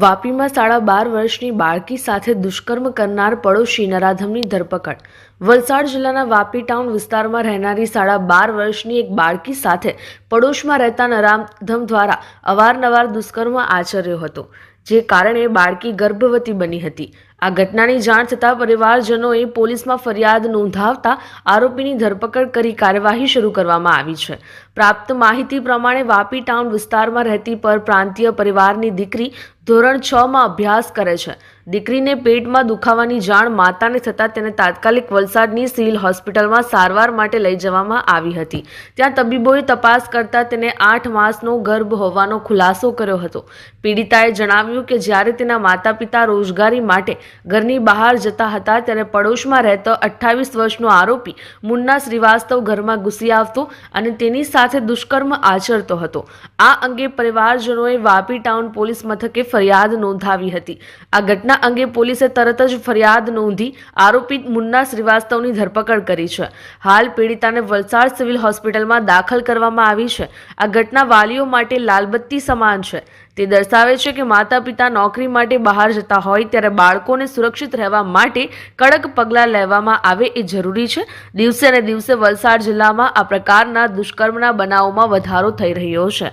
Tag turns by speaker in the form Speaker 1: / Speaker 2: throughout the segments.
Speaker 1: વાપીમાં સાડા બાર વર્ષની બાળકી સાથે દુષ્કર્મ કરનાર પડોશી નરાધમની ધરપકડ. વલસાડ જિલ્લાના વાપી ટાઉન વિસ્તારમાં રહેનારી સાડા બાર વર્ષની એક બાળકી સાથે પડોશમાં રહેતા નરાધમ દ્વારા અવારનવાર દુષ્કર્મ આચર્યો હતો, જે કારણે બાળકી ગર્ભવતી બની હતી. આ ઘટનાની જાણ થતાં પરિવારજનોએ પોલીસમાં ફરિયાદ નોંધાવતા આરોપીની ધરપકડ કરી કાર્યવાહી શરૂ કરવામાં આવી છે. પ્રાપ્ત માહિતી પ્રમાણે વાપી ટાઉન વિસ્તારમાં રહેતી પર પ્રાંતીય પરિવારની દીકરી ધોરણ છ માં અભ્યાસ કરે છે. દીકરીને પેટમાં દુખાવાની જાણ માતાને થતાં તેને તાત્કાલિક વલસાડની સિવિલ હોસ્પિટલમાં સારવાર માટે લઈ જવામાં આવી હતી. ત્યાં તબીબોએ તપાસ કરતા તેને આઠ માસનો ગર્ભ હોવાનો ખુલાસો કર્યો હતો. પીડિતાએ જણાવ્યું કે જ્યારે તેના માતા પિતા રોજગારી માટે ઘરની બહાર જતા હતા ત્યારે પડોશમાં રહેતો અઠ્ઠાવીસ વર્ષનો આરોપી મુન્ના શ્રીવાસ્તવ ઘરમાં ઘૂસી આવતો અને તેની સાથે દુષ્કર્મ આચરતો હતો. આ અંગે પરિવારજનોએ વાપી ટાઉન પોલીસ મથકે ફરિયાદ નોંધાવી હતી. આ ઘટના અંગે પોલીસે તરત જ ફરિયાદ નોંધી આરોપી મુન્ના શ્રીવાસ્તવની ધરપકડ કરી છે. હાલ પીડિતાને વલસાડ સિવિલ હોસ્પિટલમાં દાખલ કરવામાં આવી છે. આ ઘટના વાલીઓ માટે લાલબત્તી સમાન છે. તે દર્શાવે છે કે માતા પિતા નોકરી માટે બહાર જતા હોય ત્યારે બાળકોને સુરક્ષિત રહેવા માટે કડક પગલાં લેવામાં આવે એ જરૂરી છે. દિવસે ને દિવસે વલસાડ જિલ્લામાં આ પ્રકારના દુષ્કર્મના બનાવોમાં વધારો થઈ રહ્યો છે.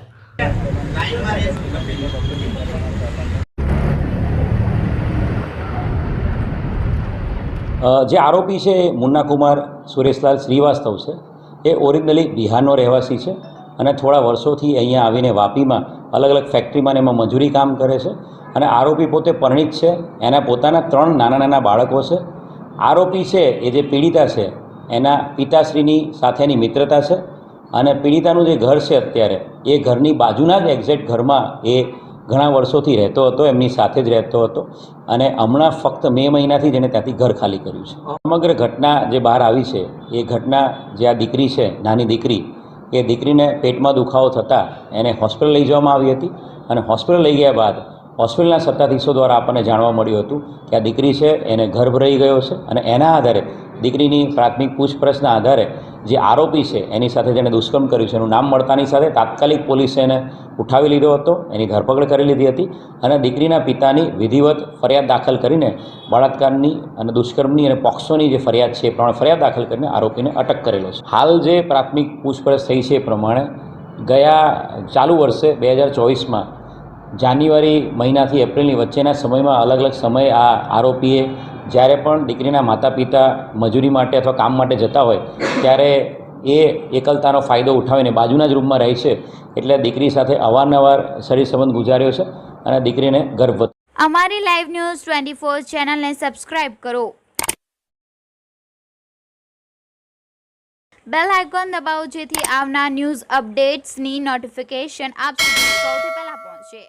Speaker 2: જે આરોપી છે એ મુન્ના સુરેશલાલ શ્રીવાસ્તવ છે. એ ઓરિજિનલી બિહારનો રહેવાસી છે અને થોડા વર્ષોથી અહીંયા આવીને વાપીમાં અલગ અલગ ફેક્ટરીમાં એમાં મજૂરી કામ કરે છે. અને આરોપી પોતે પરિણિત છે. એના પોતાના ત્રણ નાના નાના બાળકો છે. આરોપી છે એ જે પીડિતા છે, એના પિતાશ્રીની સાથેની મિત્રતા છે. અને પીડિતાનું જે ઘર છે અત્યારે, એ ઘરની બાજુના જ એક્ઝેક્ટ ઘરમાં એ ઘણા વર્ષોથી રહેતો હતો, એમની સાથે જ રહેતો હતો. અને હમણાં ફક્ત મે મહિનાથી જ એને ત્યાંથી ઘર ખાલી કર્યું છે. સમગ્ર ઘટના જે બહાર આવી છે, એ ઘટના જે આ દીકરી છે, નાની દીકરી એ દીકરીને પેટમાં દુખાવો થતાં એને હોસ્પિટલ લઈ જવામાં આવી હતી અને હોસ્પિટલ લઈ ગયા બાદ હોસ્પિટલના સત્તાધીશો દ્વારા આપણને જાણવા મળ્યું હતું કે આ દીકરી છે, એને ગર્ભ રહી ગયો છે અને એના આધારે દીકરીની પ્રાથમિક પૂછપરછના આધારે જે આરોપી છે, એની સાથે જેણે દુષ્કર્મ કર્યું છે, એનું નામ મળતાની સાથે તાત્કાલિક પોલીસે એને ઉઠાવી લીધો હતો, એની ધરપકડ કરી લીધી હતી અને દીકરીના પિતાની વિધિવત ફરિયાદ દાખલ કરીને બળાત્કારની અને દુષ્કર્મની અને પોક્સોની જે ફરિયાદ છે, એ પ્રમાણે ફરિયાદ દાખલ કરીને આરોપીને અટક કરેલો છે. હાલ જે પ્રાથમિક પૂછપરછ થઈ છે, એ પ્રમાણે ગયા ચાલુ વર્ષે બે હજાર ચોવીસમાં જાન્યુઆરી મહિનાથી એપ્રિલની વચ્ચેના સમયમાં અલગ અલગ સમયે આ આરોપીએ જ્યારે પણ દીકરીના માતા પિતા મજૂરી માટે અથવા કામ માટે જતા હોય, ત્યારે એ એકલતાનો ફાયદો ઉઠાવીને બાજુના જ રૂમમાં રહે છે. એટલે દીકરી સાથે અવારનવાર શરીર સંબંધ ગુજાર્યો છે અને દીકરીને ગર્ભ
Speaker 3: અમારી લાઈવ ન્યૂઝ ટ્વેન્ટી ફોર ચેનલને સબસ્ક્રાઈબ કરો. બેલ આઇકોન દબાવો જેથી આવનાર ન્યૂઝ અપડેટ્સની નોટિફિકેશન આપ સુધી સૌથી પહેલાં પહોંચે.